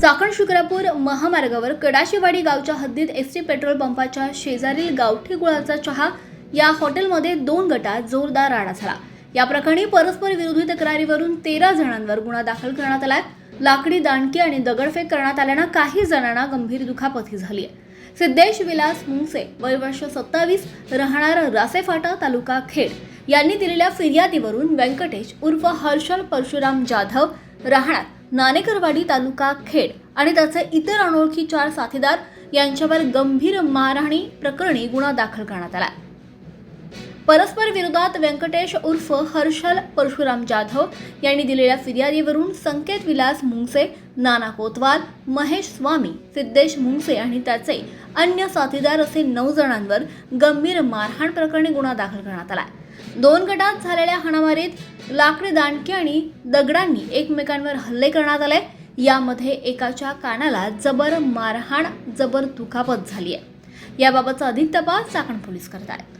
चाकण शिक्रापूर महामार्गावर कडाशीवाडी गावच्या हद्दीत एस टी पेट्रोल पंपाच्या शेजारील गावठी गुळाचा चहा या हॉटेलमध्ये दोन गटात जोरदार राडा झाला. या प्रकरणी परस्पर विरोधी तक्रारीवरून तेरा जणांवर गुन्हा दाखल करण्यात आलाय. लाकडी दांडकी आणि दगडफेक करण्यात आल्यानं काही जणांना गंभीर दुखापती झाली आहे सिद्धेश विलास मुंगसे वय वर्ष सत्तावीस राहणार रासेफाटा तालुका खेड. यांनी दिलेल्या फिर्यादीवरून व्यंकटेश उर्फ हर्षल परशुराम जाधव राहणार नाणेकरवाडी तालुका खेड आणि त्याचे इतर अनोळखी चार साथीदार यांच्यावर गंभीर मारहाणी प्रकरणी गुन्हा दाखल करण्यात आला परस्पर विरोधात व्यंकटेश उर्फ हर्षल परशुराम जाधव यांनी दिलेल्या फिर्यादीवरून संकेत विलास मुंगसे नाना कोतवाल महेश स्वामी सिद्धेश मुंगसे आणि त्याचे अन्य साथीदार असे नऊ जणांवर गंभीर मारहाण प्रकरणी गुन्हा दाखल करण्यात आला दोन गटात झालेल्या हाणामारीत लाकडी दांडकी आणि दगडांनी एकमेकांवर हल्ले करण्यात आले. यामध्ये एकाच्या कानाला जबर मारहाण जबर दुखापत झाली आहे याबाबतचा अधिक तपास चाकण पोलीस करत आहेत.